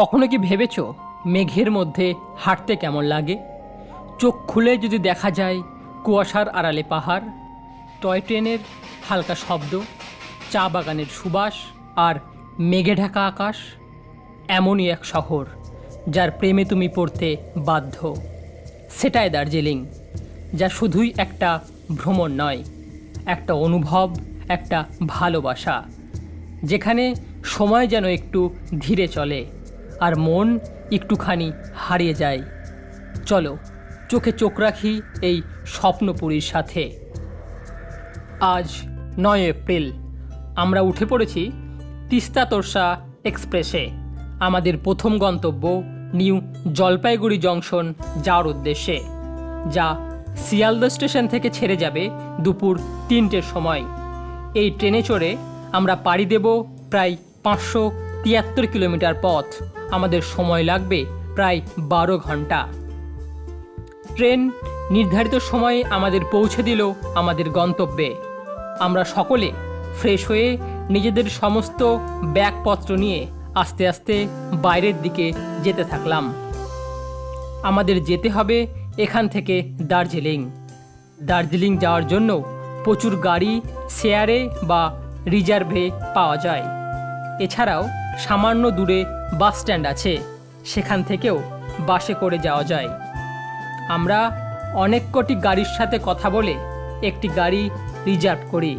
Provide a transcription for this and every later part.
কখনো কি ভেবেছ মেঘের মধ্যে হাঁটতে কেমন লাগে? চোখ খুলে যদি দেখা যায় কুয়াশার আড়ালে পাহাড়, টয় ট্রেনের হালকা শব্দ, চা বাগানের সুবাস আর মেঘে ঢাকা আকাশ, এমনই এক শহর যার প্রেমে তুমি পড়তে বাধ্য। সেটাই দার্জিলিং, যা শুধুই একটা ভ্রমণ নয়, একটা অনুভব, একটা ভালোবাসা, যেখানে সময় যেন একটু ধীরে চলে। আর মন একটুখানি হারিয়ে যায়। চলো, চোখে চোখ রাখি এই স্বপ্নপুরীর সাথে। আজ নয় এপ্রিল, আমরা উঠে পড়েছি তিস্তা তোরসা এক্সপ্রেসে। আমাদের প্রথম গন্তব্য নিউ জলপাইগুড়ি জংশন যাওয়ার উদ্দেশ্যে, যা শিয়ালদা স্টেশন থেকে ছেড়ে যাবে দুপুর তিনটের সময়। এই ট্রেনে চড়ে আমরা পাড়ি দেব প্রায় পাঁচশো তিয়াত্তর কিলোমিটার পথ। আমাদের সময় লাগবে প্রায় বারো ঘণ্টা। ট্রেন নির্ধারিত সময়ে আমাদের পৌঁছে দিল আমাদের গন্তব্যে। আমরা সকলে ফ্রেশ হয়ে নিজেদের সমস্ত ব্যাগপত্র নিয়ে আস্তে আস্তে বাইরের দিকে যেতে থাকলাম। আমাদের যেতে হবে এখান থেকে দার্জিলিং। দার্জিলিং যাওয়ার জন্য প্রচুর গাড়ি, শেয়ারে বা রিজার্ভে পাওয়া যায়। এছাড়াও সামান্য দূরে বাস স্ট্যান্ড আছে। সেখান থেকেও বাসে করে যাওয়া যায়। আমরা অনেক কটি গাড়ির সাথে কথা বলে একটি গাড়ি রিজার্ভ করি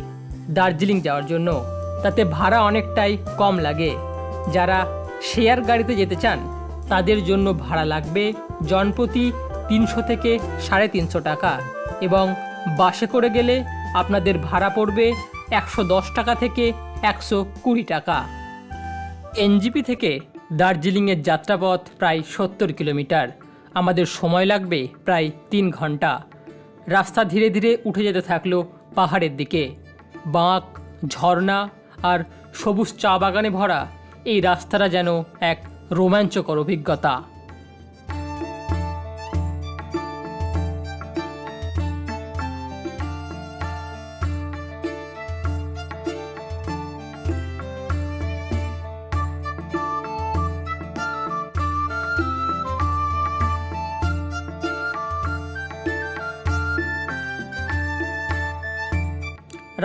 দার্জিলিং যাওয়ার জন্য। তাতে ভাড়া অনেকটাই কম লাগে। যারা শেয়ার গাড়িতে যেতে চান, তাদের জন্য ভাড়া লাগবে জনপ্রতি তিনশো থেকে সাড়ে তিনশো টাকা এবং বাসে করে গেলে আপনাদের ভাড়া পড়বে একশো দশ টাকা থেকে একশো কুড়ি টাকা। এনজিপি থেকে দার্জিলিংয়ের যাত্রাপথ প্রায় সত্তর কিলোমিটার। আমাদের সময় লাগবে প্রায় তিন ঘণ্টা। রাস্তা ধীরে ধীরে উঠে যেতে থাকল পাহাড়ের দিকে। বাঁক, ঝর্ণা আর সবুজ চা বাগানে ভরা এই রাস্তাটা যেন এক রোমাঞ্চকর অভিজ্ঞতা।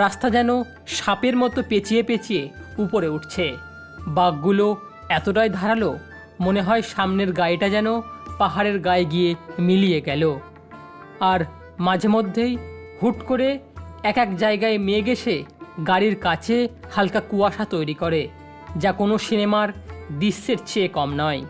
রাস্তা যেন সাপের মতো পেঁচিয়ে পেঁচিয়ে উপরে উঠছে। বাঘগুলো এতটাই ধারালো, মনে হয় সামনের গাড়িটা যেন পাহাড়ের গায়ে গিয়ে মিলিয়ে গেল। আর মাঝে মধ্যেই হুট করে এক এক জায়গায় মেঘ এসে গাড়ির কাছে হালকা কুয়াশা তৈরি করে, যা কোনো সিনেমার দৃশ্যের চেয়ে কম নয়।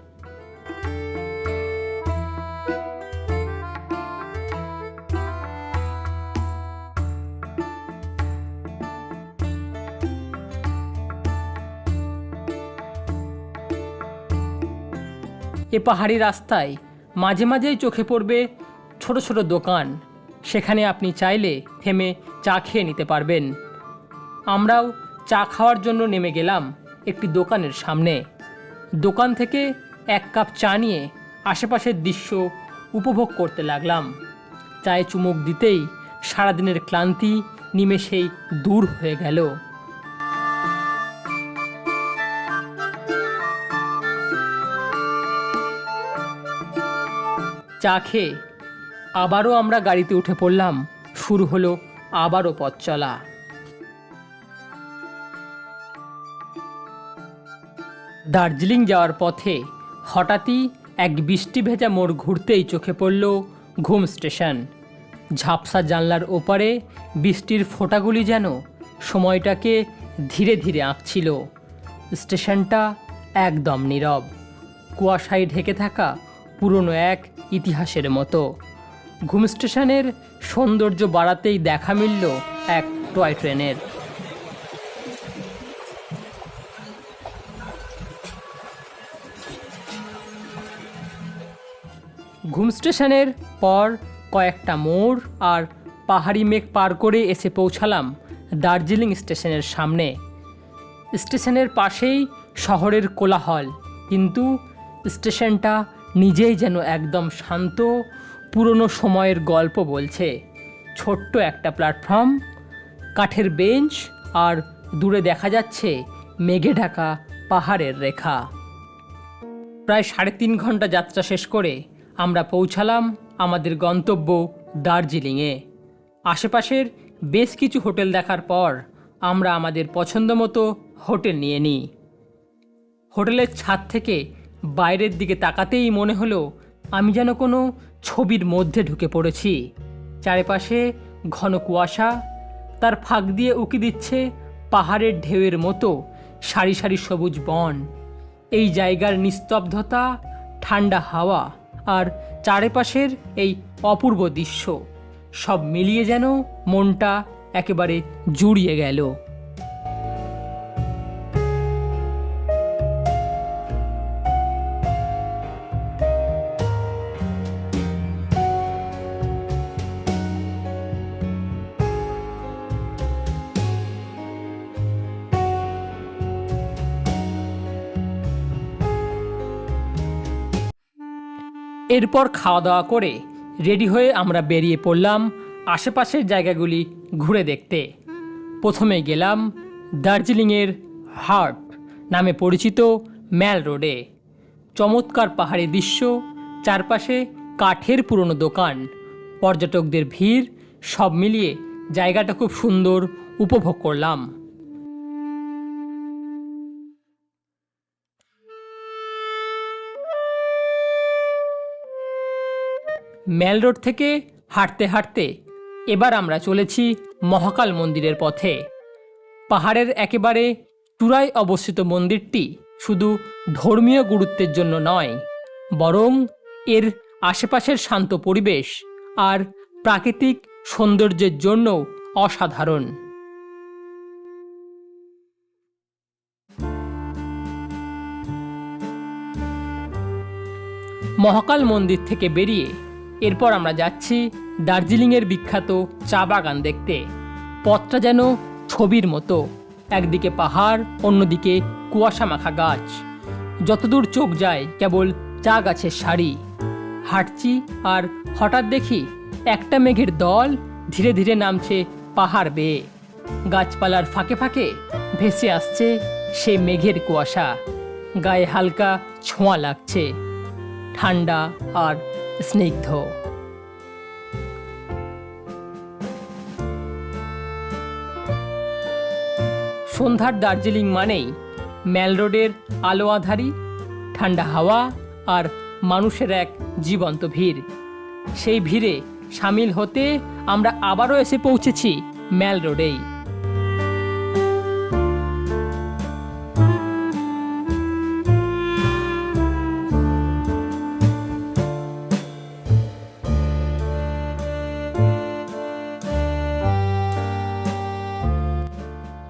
এ পাহাড়ি রাস্তায় মাঝে মাঝেই চোখে পড়বে ছোট ছোট দোকান। সেখানে আপনি চাইলে থেমে চা খেয়ে নিতে পারবেন। আমরাও চা খাওয়ার জন্য নেমে গেলাম একটি দোকানের সামনে। দোকান থেকে এক কাপ চা নিয়ে আশেপাশের দৃশ্য উপভোগ করতে লাগলাম। চায়ে চুমুক দিতেই সারাদিনের ক্লান্তি নিমেষেই দূর হয়ে গেল। চা খেয়ে আবারও আমরা গাড়িতে উঠে পড়লাম। শুরু হলো আবারও পথ চলা। দার্জিলিং যাওয়ার পথে হঠাৎই এক বৃষ্টি ভেজা মোড় ঘুরতেই চোখে পড়ল ঘুম স্টেশন। ঝাপসা জানলার ওপারে বৃষ্টির ফোঁটাগুলি যেন সময়টাকে ধীরে ধীরে আঁকছিল। স্টেশনটা একদম নীরব। কুয়াশায় ঢেকে থাকা পুরনো এক ইতিহাসের মতো। ঘুম স্টেশনের সৌন্দর্য বাড়াতেই দেখা মিলল এক টয় ট্রেনের। ঘুম স্টেশনের পর কয়েকটা মোড় আর পাহাড়ি মেঘ পার করে এসে পৌঁছালাম দার্জিলিং স্টেশনের সামনে। স্টেশনের পাশেই শহরের কোলাহল, কিন্তু স্টেশনটা নিজেই যেন একদম শান্ত, পুরনো সময়ের গল্প বলছে। ছোট্ট একটা প্ল্যাটফর্ম, কাঠের বেঞ্চ আর দূরে দেখা যাচ্ছে মেঘে ঢাকা পাহাড়ের রেখা। প্রায় সাড়ে তিন ঘণ্টা যাত্রা শেষ করে আমরা পৌঁছালাম আমাদের গন্তব্য দার্জিলিংয়ে। আশেপাশের বেশ কিছু হোটেল দেখার পর আমরা আমাদের পছন্দ মতো হোটেল নিয়ে নিই। হোটেলের ছাদ থেকে বাইরের দিকে তাকাতেই মনে হলো আমি যেন কোনো ছবির মধ্যে ঢুকে পড়েছি। চারিপাশে ঘন কুয়াশা, তার ফাঁক দিয়ে উকি দিচ্ছে পাহাড়ের ঢেউয়ের মতো সারি সারি সবুজ বন। এই জায়গার নিস্তব্ধতা, ঠান্ডা হাওয়া আর চারিপাশের এই অপূর্ব দৃশ্য সব মিলিয়ে যেন মনটা একেবারে জুড়িয়ে গেল। এরপর খাওয়া দাওয়া করে রেডি হয়ে আমরা বেরিয়ে পড়লাম আশেপাশের জায়গাগুলি ঘুরে দেখতে। প্রথমে গেলাম দার্জিলিংয়ের হার্ট নামে পরিচিত ম্যাল রোডে। চমৎকার পাহাড়ি দৃশ্য, চারপাশে কাঠের পুরনো দোকান, পর্যটকদের ভিড়, সব মিলিয়ে জায়গাটা খুব সুন্দর উপভোগ করলাম। ম্যাল রোড থেকে হাঁটতে হাঁটতে এবার আমরা চলেছি মহাকাল মন্দিরের পথে। পাহাড়ের একেবারে চূড়ায় অবস্থিত মন্দিরটি শুধু ধর্মীয় গুরুত্বের জন্য নয়, বরং এর আশেপাশের শান্ত পরিবেশ আর প্রাকৃতিক সৌন্দর্যের জন্য অসাধারণ। মহাকাল মন্দির থেকে বেরিয়ে এরপর আমরা যাচ্ছি দার্জিলিংয়ের বিখ্যাত চা বাগান দেখতে। পথটা যেন ছবির মতো। একদিকে পাহাড়, অন্যদিকে কুয়াশা মাখা গাছ। যতদূর চোখ যায়, কেবল চা গাছের সারি। হাঁটছি আর হঠাৎ দেখি একটা মেঘের দল ধীরে ধীরে নামছে পাহাড় বেয়ে। গাছপালার ফাঁকে ফাঁকে ভেসে আসছে সে মেঘের কুয়াশা। গায়ে হালকা ছোঁয়া লাগছে। ঠান্ডা আর স্নিগ্ধ। সন্ধ্যার দার্জিলিং মানেই ম্যাল রোডের আলো ঠান্ডা হাওয়া আর মানুষের এক জীবন্ত ভিড়। সেই ভিড়ে সামিল হতে আমরা আবারও এসে পৌঁছেছি ম্যাল রোডেই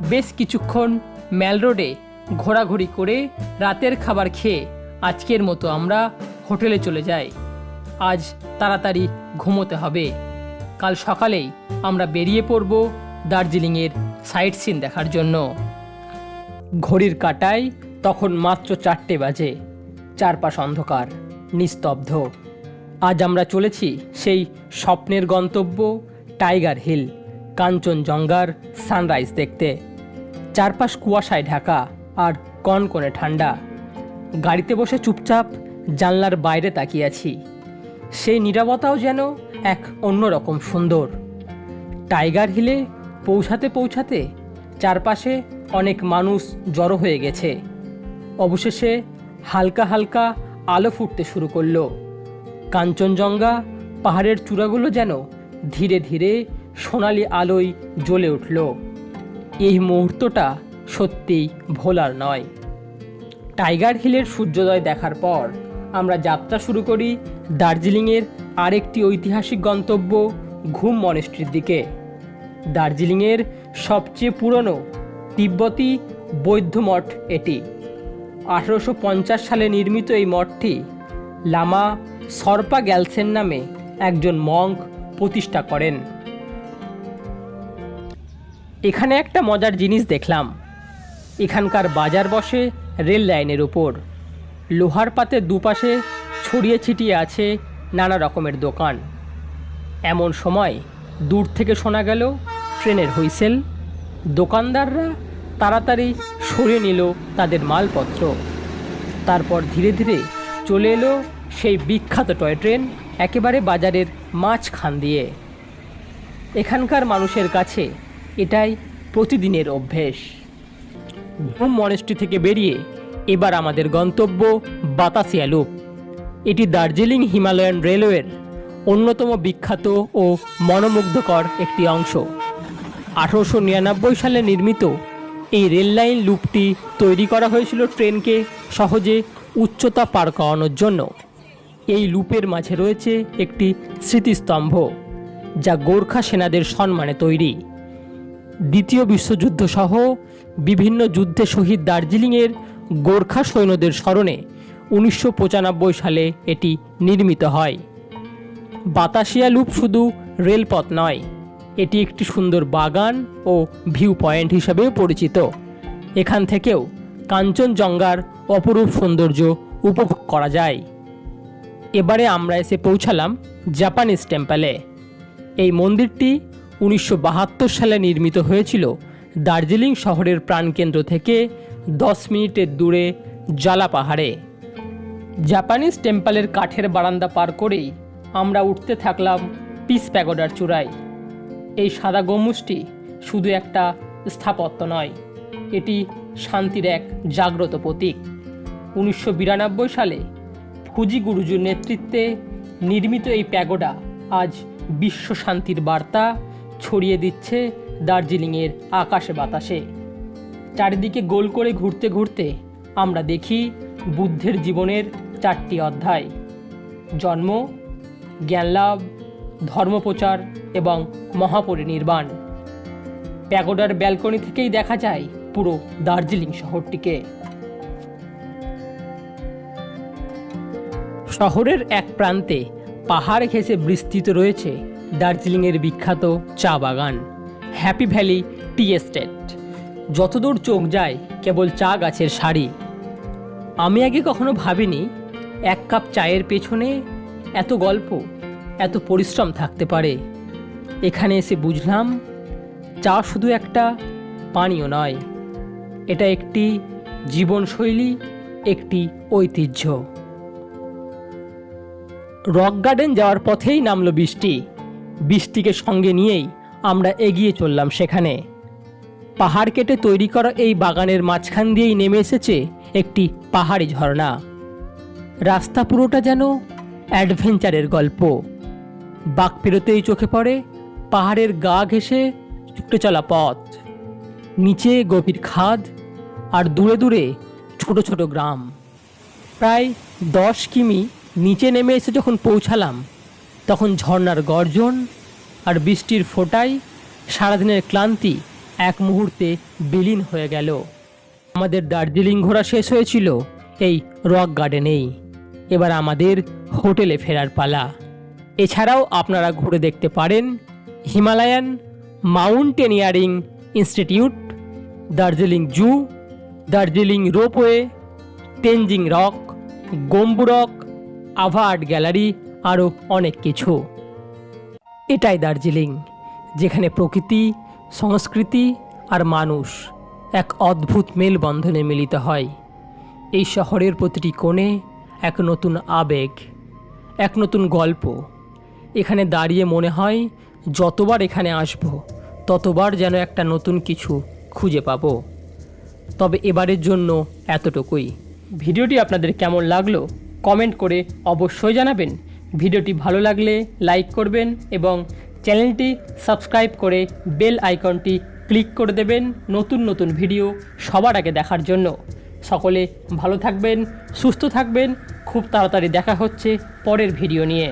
বেশ কিছুক্ষণ ম্যাল রোডে ঘোরাঘুরি করে রাতের খাবার খেয়ে আজকের মতো আমরা হোটেলে চলে যাই। আজ তাড়াতাড়ি ঘুমোতে হবে। কাল সকালেই আমরা বেরিয়ে পড়ব দার্জিলিংয়ের সাইট সিন দেখার জন্য। ঘড়ির কাটায় তখন মাত্র চারটে বাজে। চারপাশ অন্ধকার, নিস্তব্ধ। আজ আমরা চলেছি সেই স্বপ্নের গন্তব্য টাইগার হিল, কাঞ্চনজঙ্ঘার সানরাইজ দেখতে। চারপাশ কুয়াশায় ঢাকা আর কনকনে ঠান্ডা। গাড়িতে বসে চুপচাপ জানলার বাইরে তাকিয়ে আছি। সেই নীরবতাও যেন এক অন্যরকম সুন্দর। টাইগার হিলে পৌঁছাতে পৌঁছাতে চারপাশে অনেক মানুষ জড়ো হয়ে গেছে। অবশেষে হালকা হালকা আলো ফুটতে শুরু করল। কাঞ্চনজঙ্ঘা পাহাড়ের চূড়াগুলো যেন ধীরে ধীরে সোনালি আলোয় জ্বলে উঠল। এই মুহূর্তটা সত্যিই ভোলার নয়। টাইগার হিলের সূর্যোদয় দেখার পর আমরা যাত্রা শুরু করি দার্জিলিংয়ের আরেকটি ঐতিহাসিক গন্তব্য ঘুম মনেস্ট্রির দিকে। দার্জিলিংয়ের সবচেয়ে পুরনো তিব্বতী বৌদ্ধ মঠ এটি। আঠারোশো সালে নির্মিত এই মঠটি লামা সর্পা গ্যালসেন নামে একজন মঙ্ক প্রতিষ্ঠা করেন। এখানে একটা মজার জিনিস দেখলাম। এখানকার বাজার বসে রেল লাইনের উপর। লোহার পাতে দুপাশে ছড়িয়ে ছিটিয়ে আছে নানা রকমের দোকান। এমন সময় দূর থেকে শোনা গেল ট্রেনের হুইসেল। দোকানদাররা তাড়াতাড়ি সরিয়ে নিল তাদের মালপত্র। তারপর ধীরে ধীরে চলে এলো সেই বিখ্যাত টয় ট্রেন একেবারে বাজারের মাঝখান দিয়ে। এখানকার মানুষের কাছে এটাই প্রতিদিনের অভ্যেস। ঘুম মনেস্ট্রি থেকে বেরিয়ে এবার আমাদের গন্তব্য বাতাসিয়া লুপ। এটি দার্জিলিং হিমালয়ান রেলওয়ের অন্যতম বিখ্যাত ও মনোমুগ্ধকর একটি অংশ। আঠারোশো নিরানব্বই সালে নির্মিত এই রেললাইন লুপটি তৈরি করা হয়েছিল ট্রেনকে সহজে উচ্চতা পার করানোর জন্য। এই লুপের মাঝে রয়েছে একটি স্মৃতিস্তম্ভ, যা গোর্খা সেনাদের সম্মানে তৈরি। দ্বিতীয় বিশ্বযুদ্ধ সহ বিভিন্ন যুদ্ধে শহীদ দার্জিলিংয়ের গোর্খা সৈন্যদের স্মরণে উনিশশো পঁচানব্বই সালে এটি নির্মিত হয়। বাতাসিয়া লুপ শুধু রেলপথ নয়, এটি একটি সুন্দর বাগান ও ভিউ পয়েন্ট হিসাবেও পরিচিত। এখান থেকেও কাঞ্চনজঙ্ঘার অপরূপ সৌন্দর্য উপভোগ করা যায়। এবারে আমরা এসে পৌঁছালাম জাপানিজ টেম্পলে। এই মন্দিরটি উনিশশো বাহাত্তর সালে নির্মিত হয়েছিল দার্জিলিং শহরের প্রাণকেন্দ্র থেকে দশ মিনিটের দূরে জালা পাহাড়ে। জাপানিজ টেম্পলের কাঠের বারান্দা পার করেই আমরা উঠতে থাকলাম পিস প্যাগোডার চূড়ায়। এই সাদা গম্বুজটি শুধু একটা স্থাপত্য নয়, এটি শান্তির এক জাগ্রত প্রতীক। উনিশশো বিরানব্বই সালে ফুজি গুরুজুর নেতৃত্বে নির্মিত এই প্যাগোডা আজ বিশ্ব শান্তির বার্তা ছড়িয়ে দিচ্ছে দার্জিলিংয়ের আকাশে বাতাসে। চারিদিকে গোল করে ঘুরতে ঘুরতে আমরা দেখি বুদ্ধের জীবনের চারটি অধ্যায়। জন্ম, জ্ঞানলাভ, ধর্মপ্রচার এবং মহাপরিনির্বাণ। প্যাগোডার ব্যালকনি থেকেই দেখা যায় পুরো দার্জিলিং শহরটিকে। শহরের এক প্রান্তে পাহাড় ঘেঁষে বিস্তৃত রয়েছে দার্জিলিংয়ের বিখ্যাত চা বাগান, হ্যাপি ভ্যালি টি এস্টেট। যতদূর চোখ যায়, কেবল চা গাছের সারি। আমি আগে কখনো ভাবিনি এক কাপ চায়ের পেছনে এত গল্প, এত পরিশ্রম থাকতে পারে। এখানে এসে বুঝলাম, চা শুধু একটা পানীয় নয়, এটা একটি জীবনশৈলী, একটি ঐতিহ্য। রক গার্ডেন যাওয়ার পথেই নামলো বৃষ্টি। বৃষ্টিকে সঙ্গে নিয়েই আমরা এগিয়ে চললাম সেখানে। পাহাড় কেটে তৈরি করা এই বাগানের মাঝখান দিয়েই নেমে এসেছে একটি পাহাড়ি ঝর্ণা। রাস্তা পুরোটা যেন অ্যাডভেঞ্চারের গল্প। বাঘ পেরোতেই চোখে পড়ে, পাহাড়ের গা ঘেঁষে ছুটে চলা পথ। নিচে গভীর খাদ আর দূরে দূরে ছোট ছোট গ্রাম। প্রায় দশ কিমি নিচে নেমে এসে যখন পৌঁছালাম তখন ঝর্নার গর্জন আর বৃষ্টির ফোঁটায় সারাদিনের ক্লান্তি এক মুহূর্তে বিলীন হয়ে গেল। আমাদের দার্জিলিং ঘোরা শেষ হয়েছিল, এই রক গার্ডেনেই। এবার আমাদের হোটেলে ফেরার পালা। এছাড়াও আপনারা ঘুরে দেখতে পারেন Himalayan mountaineering institute, Darjeeling zoo, Darjeeling ropeway, Tenzing rock, Gombu rock Ava art gallery আরও অনেক কিছু। এটাই দার্জিলিং, যেখানে প্রকৃতি, সংস্কৃতি আর মানুষ এক অদ্ভুত মেলবন্ধনে মিলিত হয়। এই শহরের প্রতিটি কোণে এক নতুন আবেগ, এক নতুন গল্প। এখানে দাঁড়িয়ে মনে হয়, যতবার এখানে আসব, ততবার যেন একটা নতুন কিছু খুঁজে পাবো। তবে এবারের জন্য এতটুকুই। ভিডিওটি আপনাদের কেমন লাগল, কমেন্ট করে অবশ্যই জানাবেন। ভিডিওটি ভালো লাগলে লাইক করবেন এবং চ্যানেলটি সাবস্ক্রাইব করে বেল আইকনটি ক্লিক করে দেবেন নতুন নতুন ভিডিও সবার আগে দেখার জন্য। সকলে ভালো থাকবেন, সুস্থ থাকবেন, খুব তাড়াতাড়ি দেখা হচ্ছে পরের ভিডিও নিয়ে।